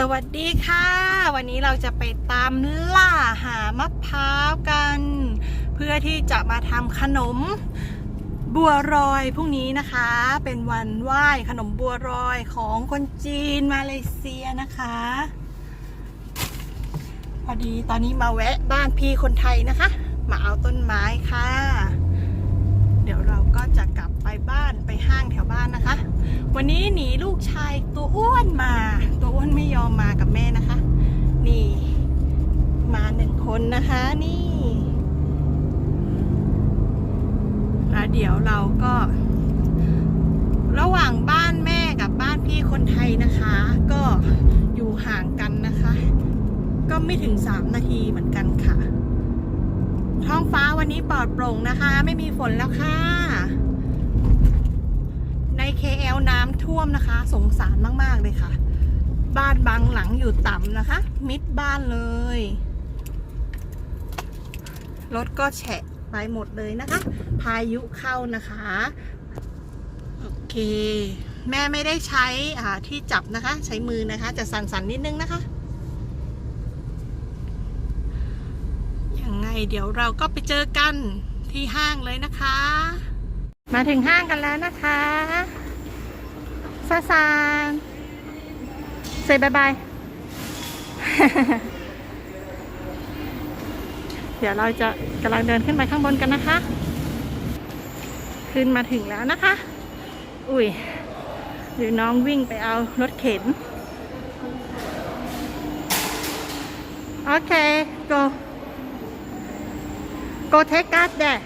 สวัสดีค่ะ วันนี้เราจะไปตามล่าหามะพร้าวกัน เพื่อที่จะมาทำขนมบัวรอยพรุ่งนี้นะคะ เป็นวันไหว้ขนมบัวรอยของคนจีนมาเลเซียนะคะ พอดีตอนนี้มาแวะบ้านพี่คนไทยนะคะ มาเอาต้นไม้ค่ะ จะกลับไปบ้านไปห้างแถวบ้านนะคะ วันนี้หนีลูกชายตัวอ้วนมา ตัวอ้วนไม่ยอมมากับแม่นะคะ นี่ มาหนึ่งคนนะคะนี่แล้วเดี๋ยวเราก็ ระหว่างบ้านแม่กับบ้านพี่คนไทยนะคะ ก็อยู่ห่างกันนะคะ ก็ไม่ถึง3นาทีเหมือนกันค่ะท้องฟ้าวันนี้ปลอดโปร่งนะคะ ไม่มีฝนแล้วค่ะ KL น้ำท่วมนะคะ สงสารมาก ๆ เลยค่ะ บ้านบางหลังอยู่ต่ำนะคะ มิดบ้านเลย รถก็แฉะไปหมดเลยนะคะ พายุเข้านะคะ โอเค แม่ไม่ได้ใช้อ่าที่จับนะคะ ใช้มือนะคะ จะสั่น ๆ นิดนึงนะคะยังไงเดี๋ยวเราก็ไปเจอกันที่ห้างเลยนะคะ มาถึงห้างกันแล้วนะคะ ซาซานเซบายบาย เดี๋ยวเราจะกำลังเดินขึ้นไปข้างบนกันนะคะ ขึ้นมาถึงแล้วนะคะ อุ้ยหรือน้องวิ่งไปเอารถเข็น โอเค go go take us there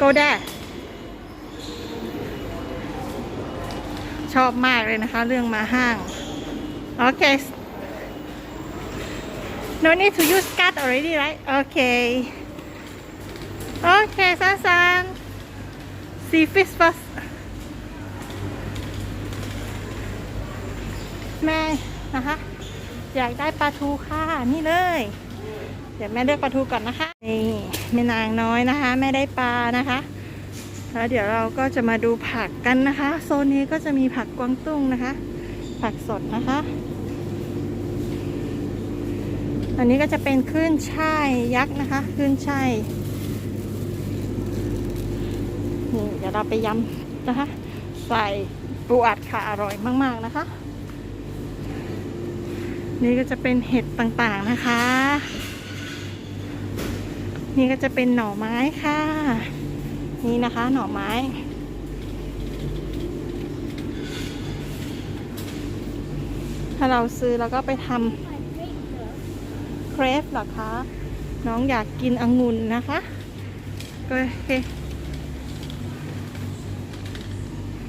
go there ชอบมากเลยนะคะ เรื่องมาห้างโอเค no need to use card already right โอเคโอเคซันซัน see fish first แม่นะคะ อยากได้ปลาทูค่ะ นี่เลย เดี๋ยวแม่เลือกปลาทูก่อนนะคะ นี่แม่นางน้อยนะคะ แม่ได้ปลานะคะ เดี๋ยวเราก็จะมาดูผักกันนะคะ โซนนี้ก็จะมีผักกวางตุ้งนะคะ ผักสดนะคะ อันนี้ก็จะเป็นขึ้นช่ายยักษ์นะคะ ขึ้นช่ายนี่เดี๋ยวเราไปยำนะคะ ใส่ปูอัดค่ะอร่อยมาก ๆนะคะ นี่ก็จะเป็นเห็ดต่างๆนะคะ นี่ก็จะเป็นหน่อไม้ค่ะ นี่นะคะหน่อไม้ถ้าเราซื้อแล้วก็ไปทำเครปเหรอคะ น้องอยากกินองุ่นนะคะก็โอเค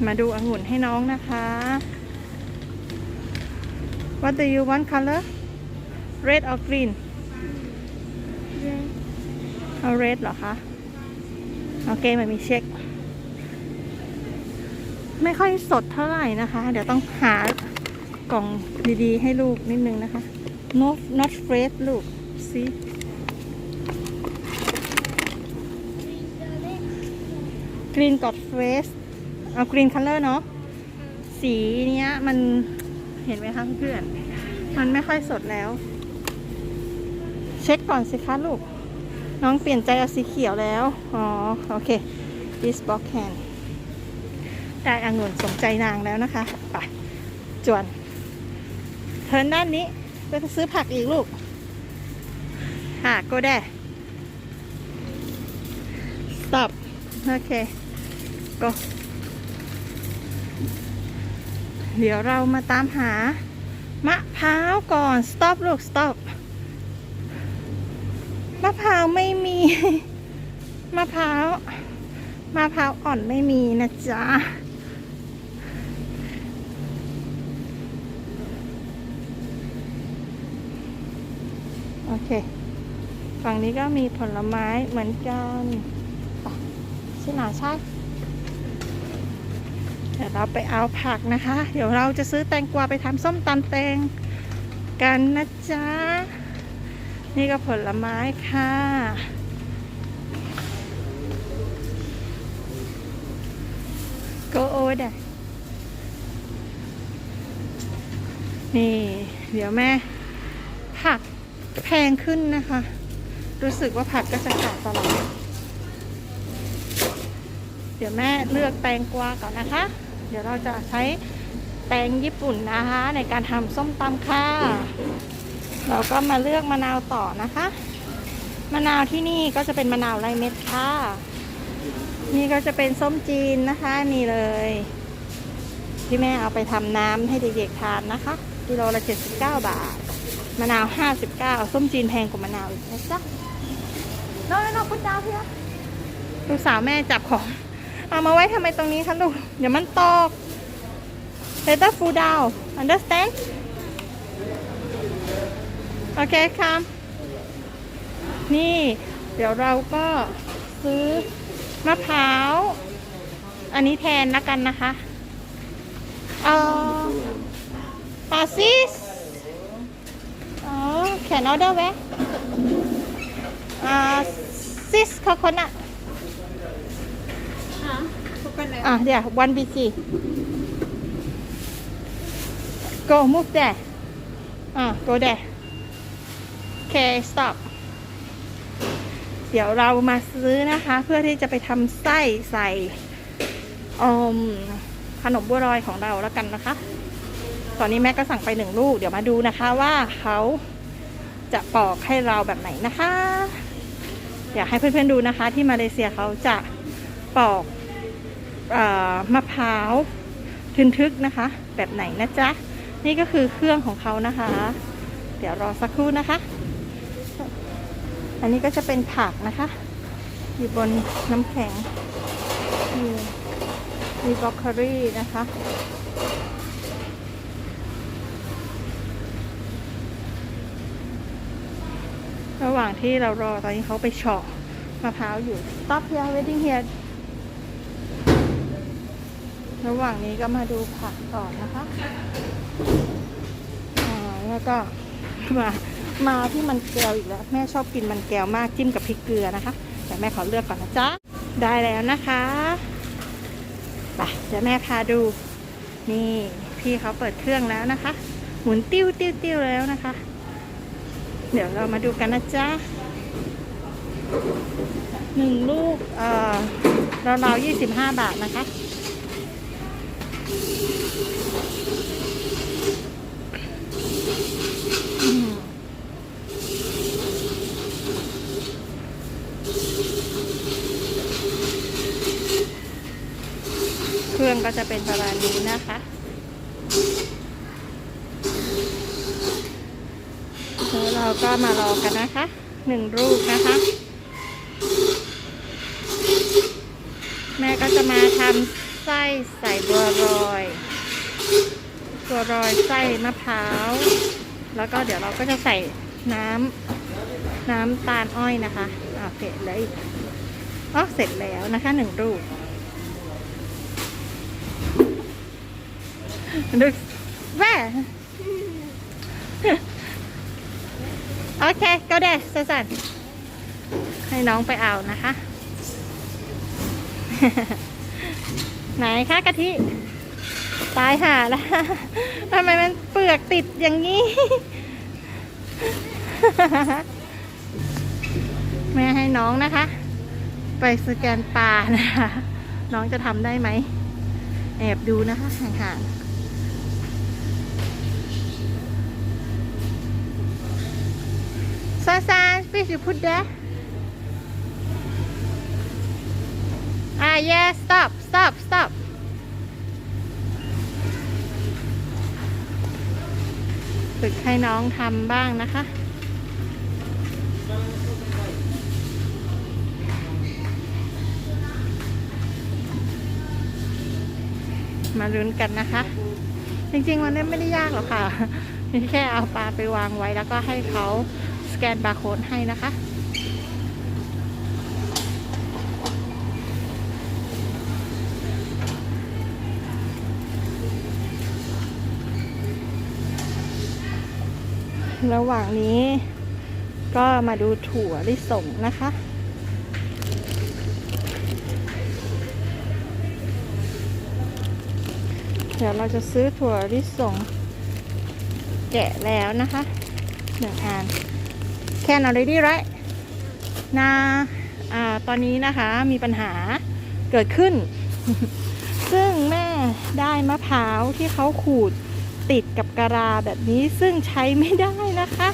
มาดูองุ่นให้น้องนะคะ What do you want color red or green เอา red เหรอคะ โอเคมันมีเช็ค ไม่ค่อยสดเท่าไหร่นะคะ เดี๋ยวต้องหากล่องดีๆ ให้ลูกนิดนึงนะคะ not not fresh ลูก see green got fresh เอา green color เนาะสีเนี้ยมันเห็นไหมคะเพื่อน มันไม่ค่อยสดแล้ว เช็คก่อนสิคะลูก น้องเปลี่ยนใจเอาสีเขียวแล้ว อ๋อ โอเค this box can ได้องุ่นสมใจนางแล้วนะคะ ไป จวน เทินด้านนี้ไปซื้อผักอีกลูกค่ะก็ได้ stop โอเค go เดี๋ยวเรามาตามหามะพร้าวก่อน stop ลูก stop พร้าวไม่มีมะพร้าวมะพร้าวอ่อนไม่มีนะจ๊ะโอเค ฝั่งนี้ก็มีผลไม้เหมือนกันไปใช่หนาใช่เดี๋ยวเราไปเอาผักนะคะ เดี๋ยวเราจะซื้อแตงกวาไปทำส้มตำแตงกันนะจ๊ะ นี่ก็ผลไม้ค่ะ go over there นี่ เดี๋ยวแม่ ผักแพงขึ้นนะคะ รู้สึกว่าผักก็จะขาดตลอดเดี๋ยวแม่เลือกแตงกวาก่อนนะคะ เดี๋ยวเราจะใช้แตงญี่ปุ่นนะคะ ในการทำส้มตำค่ะ เราก็มาเลือกมะนาวต่อนะคะ มะนาวที่นี่ก็จะเป็นมะนาวไรเม็ดค่ะ นี่ก็จะเป็นส้มจีนนะคะนี่เลยที่แม่เอาไปทำน้ำให้เด็กๆทานนะคะ กิโลละ79 บาท มะนาว 59 ส้มจีนแพงกว่ามะนาวอีกนะจ๊ะน้องน้องพุทธดาวเพี่ยลูกสาวแม่จับของ เอามาไว้ทำไมตรงนี้คะลูก เดี๋ยวมันตก Later fall down understand โอเคครับ นี่เดี๋ยวเราก็ซื้อมะพร้าว อันนี้แทนละกันนะคะเอ่อปาซิสอ๋อแขนออเดอร์ไว้อ่าซิสคอคอนัทค่ะพบกันแล้วอะเดี๋ยว one BG go move there อะ go there okay stop เดี๋ยวเรามาซื้อนะคะ เพื่อที่จะไปทำไส้ใส่อมขนมบัวลอยของเราแล้วกันนะคะ ตอนนี้แม่ก็สั่งไปหนึ่งลูก เดี๋ยวมาดูนะคะว่าเขาจะปอกให้เราแบบไหนนะคะ อยากให้เพื่อนๆดูนะคะ ที่มาเลเซียเขาจะปอกอมะพร้าวทึนทึกนะคะ แบบไหนนะจ๊ะ นี่ก็คือเครื่องของเขานะคะ เดี๋ยวรอสักครู่นะคะ อันนี้ก็จะเป็นผักนะคะ อยู่บนน้ำแข็ง มีมีบอกโคลีนะคะ ระหว่างที่เรารอตอนนี้เขาไปเฉาะมะพร้าวอยู่ Stop here waiting here ระหว่างนี้ก็มาดูผักก่อนนะคะอ่าแล้วก็มา มาที่มันแก้วอีกแล้ว แม่ชอบกินมันแก้วมากจิ้มกับพริกเกลือนะคะแต่แม่ขอเลือกก่อนนะจ๊ะได้แล้วนะคะไปเดี๋ยวแม่พาดู นี่พี่เขาเปิดเครื่องแล้วนะคะ หมุนติ้วติ้วติ้วแล้วนะคะ เดี๋ยวเรามาดูกันนะจ๊ะหนึ่งลูกเอ่อราวๆยี่สิบห้าบาทนะคะอืม เครื่องก็จะเป็นประมาณนี้นะคะแล้วเราก็มารอกันนะคะหนึ่งรูปนะคะ แม่ก็จะมาทำไส้ใส่บัวรอยตัวรอยไส้มะพร้าว แล้วก็เดี๋ยวเราก็จะใส่น้ำน้ำตาลอ้อยนะคะอ่าโอเคแล้วอ๋อเสร็จแล้วนะคะหนึ่งรูป ดูแว่โอเค ก็ได้สันให้น้องไปเอานะคะ ไหนคะกะทิ ตายห่าแล้วทำไมมันเปลือกติดอย่างนี้ แม่ให้น้องนะคะ ไปสแกนปลานะคะ น้องจะทำได้ไหม แอบดูนะคะห่างๆ ซาซานฟิชพุดเดอ่า yes stop stop stop ฝึกให้น้องทำบ้างนะคะ มาลุ้นกันนะคะ จริงๆ มันไม่ได้ยากหรอกค่ะแค่เอาปลาไปวางไว้แล้วก็ให้เขา แกนบาร์โค้ดให้นะคะ ระหว่างนี้ก็มาดูถั่วลิสงนะคะเดี๋ยวเราจะซื้อถั่วลิสงแกะแล้วนะคะหนึ่งอัน Can already right นาอ่าตอนนี้นะคะมีปัญหาเกิดขึ้น ซึ่งแม่ได้มะพร้าวที่เขาขูดติดกับกะลาแบบนี้ซึ่งใช้ไม่ได้นะคะ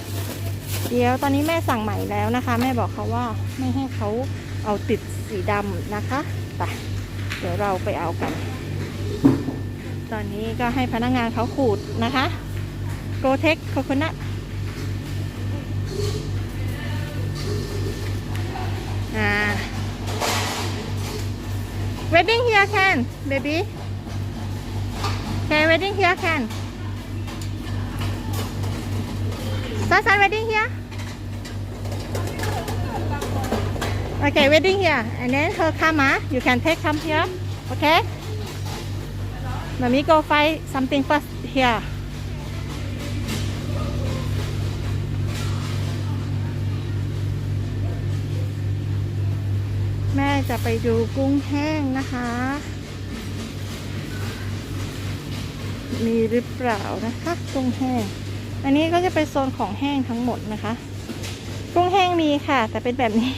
เดี๋ยวตอนนี้แม่สั่งใหม่แล้วนะคะ แม่บอกเขาว่าไม่ให้เขาเอาติดสีดำนะคะไปเดี๋ยวเราไปเอากัน ตอนนี้ก็ให้พนักงานเขาขูดนะคะโกเทคโคโคนัท อ่า wedding here can baby. Can wedding here can Sasan wedding here? Okay wedding here. And then her come ah. You can take come here okay? Mommy go find something first here. จะไปดูกุ้งแห้งนะคะ มีหรือเปล่านะคะกุ้งแห้ง อันนี้ก็จะเป็นโซนของแห้งทั้งหมดนะคะ กุ้งแห้งมีค่ะ แต่เป็นแบบนี้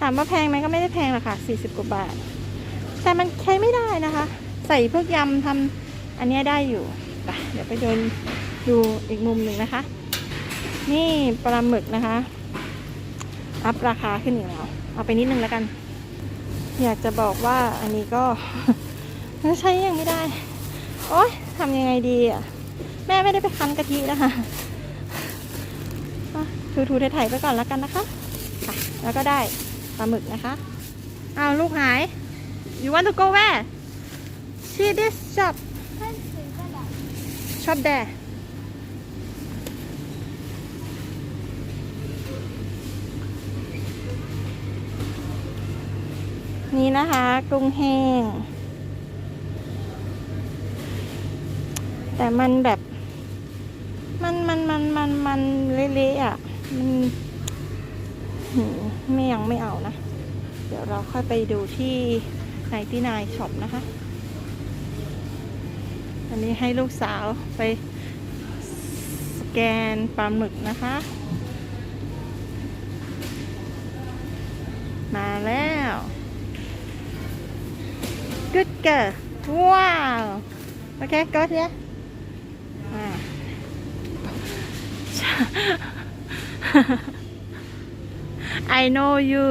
ถามว่าแพงไหมก็ไม่ได้แพงหรอกค่ะ40กว่าบาท แต่มันใช้ไม่ได้นะคะ ใส่พวกยำทำอันนี้ได้อยู่เดี๋ยวไปเดินดูอีกมุมหนึ่งนะคะ นี่ปลาหมึกนะคะ อัพราคาขึ้นอีกแล้ว เอาไปนิดนึงแล้วกัน อยากจะบอกว่าอันนี้ก็ใช้ยังไม่ได้ โอ๊ยทำยังไงดีอะ แม่ไม่ได้ไปคั้นกะทินะคะอะถูๆไถ่ๆไปก่อนแล้วกันนะคะค่ะแล้วก็ได้ปลาหมึกนะคะเอาวลูกหาย You want to go where? See this shop. Shop there. นี่นะคะ กุ้งแห้ง แต่มันแบบ มันมันมันมันมันเละๆอะ มันไม่ยังไม่เอานะ เดี๋ยวเราค่อยไปดูที่ไนที่นายช็อปนะคะ อันนี้ให้ลูกสาวไปสแกนปลาหมึกนะคะ มาแล้ว good girl ว้าวโอเค go here อ่า I know you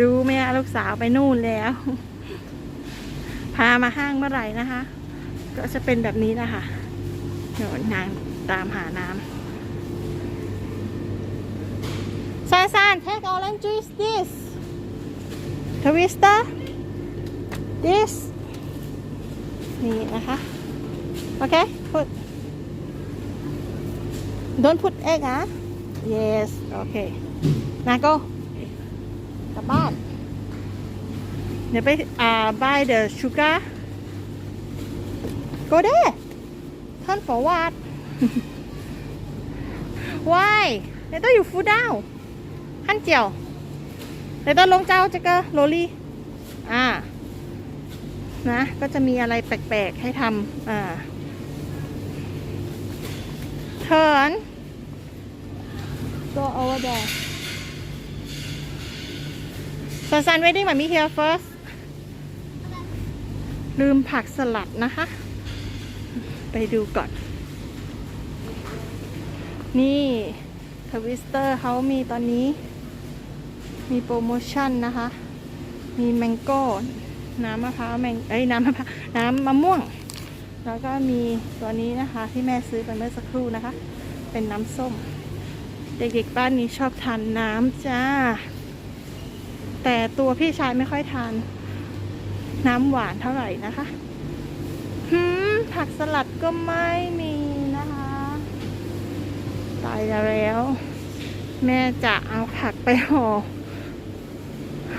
ดูไหมคะลูกสาวไปนู่นแล้ว พามาห้างเมื่อไหร่นะคะ ก็จะเป็นแบบนี้นะคะเดี๋ยวนางตามหาน้ำซานซาน take orange juice this twister this นี่นะคะ โอเค put don't put egg อะ yes โอเคนาโกกลับบ้าน เดี๋ยวไปอ่า buy the sugar go there turn forward why เดี๋ยวต้องอยู่ฟูดาวขั้นเจียวเดี๋ยวต้องลงเจ้าจะก็โรลี่อ่า นะ ก็จะมีอะไรแปลกๆให้ทำอ่า turn go over there Sun Sun waiting มามี here first ลืมผักสลัดนะคะ ไปดูก่อน นี่ทวิสเตอร์เขามีตอนนี้ มีโปรโมชั่นนะคะ มีแมงโก้ น้ำมะพร้าวแมงเอ้ยน้ำมะพร้าวน้ำมะม่วง แล้วก็มีตัวนี้นะคะที่แม่ซื้อไปเมื่อสักครู่นะคะ เป็นน้ำส้ม เด็กๆบ้านนี้ชอบทานน้ำจ้า แต่ตัวพี่ชายไม่ค่อยทาน น้ำหวานเท่าไหร่นะคะหืมผักสลัดก็ไม่มีนะคะ ตายแล้ว แม่จะเอาผักไปห่อ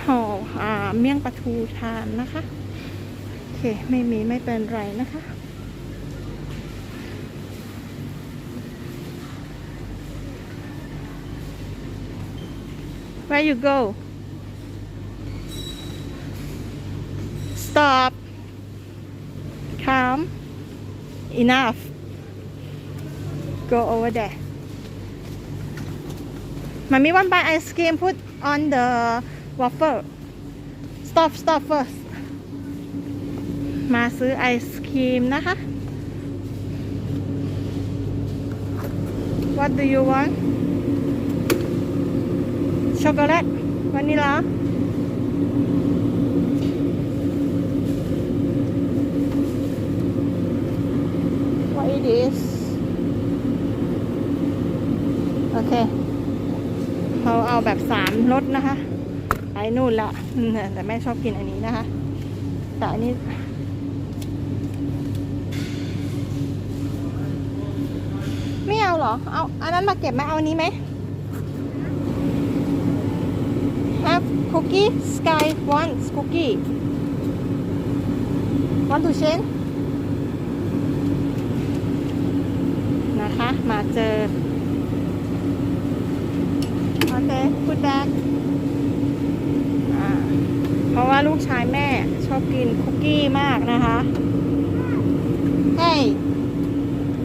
ห่ออ่าเมี่ยงปลาทูทานนะคะโอเคไม่มีไม่เป็นไรนะคะ Where you go? Stop. Come. enough go over there มันมี one buy ice cream put on the waffle stop stop first มาซื้อไอศครีมนะคะ What do you want ช็อกโกแลตวานิลา What it is โอเคเขาเอาแบบสามรสนะคะ ไปนู่นละแต่แม่ชอบกินอันนี้นะคะ แต่อันนี้ไม่เอาเหรอ เอา อันนั้นมาเก็บไหมเอาอันนี้ไหม Have cookie sky wants cookie want to change นะคะ มาเจอ โอเคพูดแบก ราะว่าลูกชายแม่ชอบกินคุกกี้มากนะคะ Hey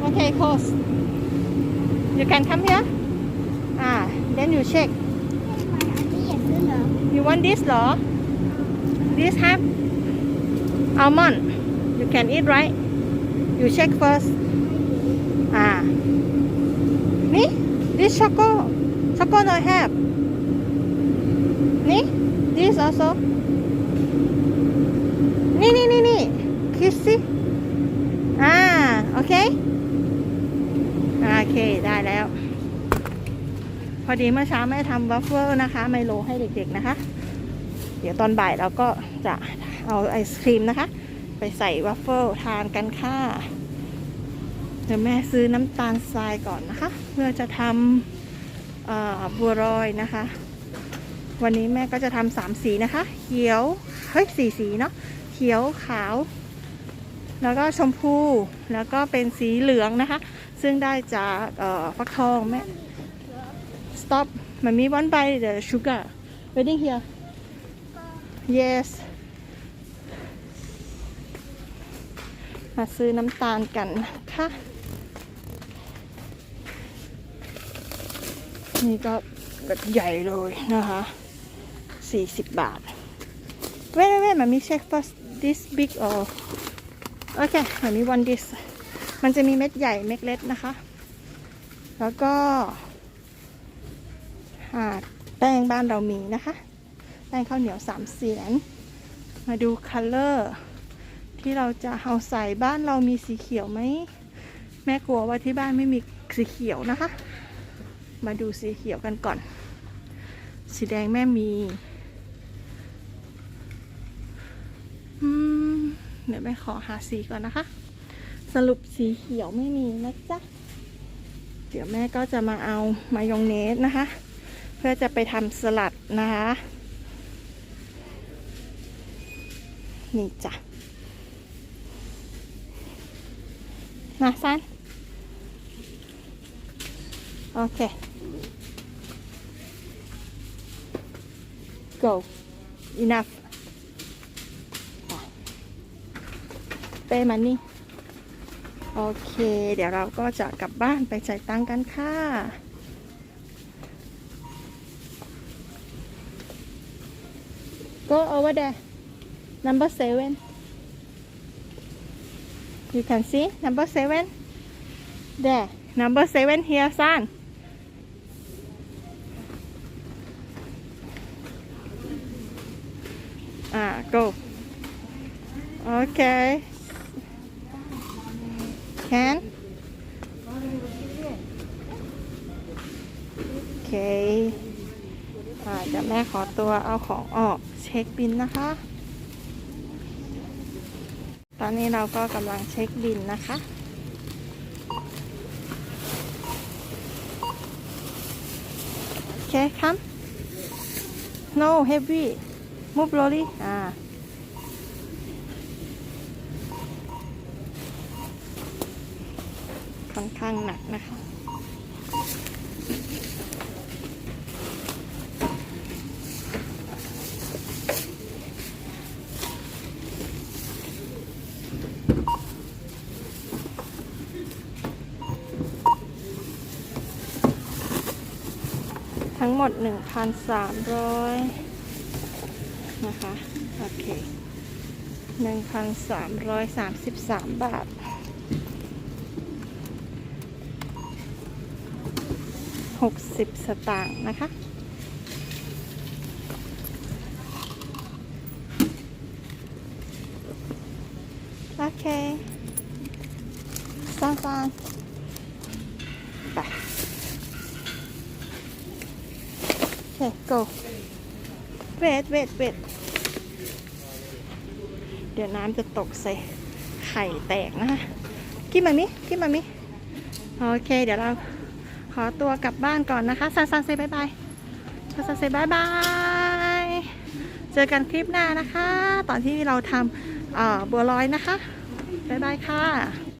Okay close You can come here อ่า then you check นี่อยากซื้อเหรอ You want this เหรอ This have almond You can eat right You check first อ่านี่ This choco Choco no have นี่ This also นี่นี่นี่นี่ Kiss สิอ่า โอเค โอเค ได้แล้ว พอดีเมื่อเช้าแม่ทำวัฟเฟิลนะคะ ไมโลให้เด็กๆนะคะ เดี๋ยวตอนบ่ายเราก็จะเอาไอศครีมนะคะ ไปใส่วัฟเฟิลทานกันค่ะ เดี๋ยวแม่ซื้อน้ำตาลทรายก่อนนะคะ เพื่อจะทำบัวรอยนะคะ วันนี้แม่ก็จะทำสามสีนะคะ เขียว เฮ้ยสีสีเนาะ เขียวขาว แล้วก็ชมพู แล้วก็เป็นสีเหลืองนะคะ ซึ่งได้จากฟักทองแม่ stop มันมี one by the sugar waiting here yes มาซื้อน้ำตาลกันนะคะนี่ก็กระใหญ่เลยนะคะ 40 บาท wait wait wait มันมี check first this big or โอเคมันมี one this มันจะมีเม็ดใหญ่เม็ดเล็กนะคะ แล้วก็อ่าแป้งบ้านเรามีนะคะ แป้งข้าวเหนียวสามเสียน มาดูคัลเลอร์ที่เราจะเอาใส่บ้านเรามีสีเขียวไหม แม่กลัวว่าที่บ้านไม่มีสีเขียวนะคะ มาดูสีเขียวกันก่อน สีแดงแม่มี อืม เดี๋ยวแม่ขอหาสีก่อนนะคะ สรุปสีเขียวไม่มีนะจ๊ะ เดี๋ยวแม่ก็จะมาเอามายองเนสนะคะ เพื่อจะไปทำสลัดนะคะ นี่จ้ะมาซันโอเค go enough ป้มันนี่ โอเค เดี๋ยวเราก็จะกลับบ้านไปจ่ายตังกันค่ะ Go over there. Number seven. You can see number seven. There. Number seven here, son. Ah, go. Okay. Can. Okay. อ่าเดี๋ยวแม่ขอตัวเอาของออกเช็คบินนะคะ ตอนนี้เราก็กำลังเช็คบินนะคะโอเคครับ no heavy move slowly อ่า อนข้างหนักนะคะ ทั้งหมด 1,300 นะคะ โอเค 1,333 บาท 60 สตางค์นะคะ โอเคฟังฟังไปโอเค go wait wait wait เดี๋ยวน้ำจะตกใส่ไข่แตกนะคะกินมามิกินมามิโอเค เดี๋ยวเรา ขอตัวกลับบ้านก่อนนะคะซันซันเซบายบายซันซันเซบายบายเจอกันคลิปหน้านะคะ ตอนที่เราทำเอ่อบัวลอยนะคะบายบายค่ะ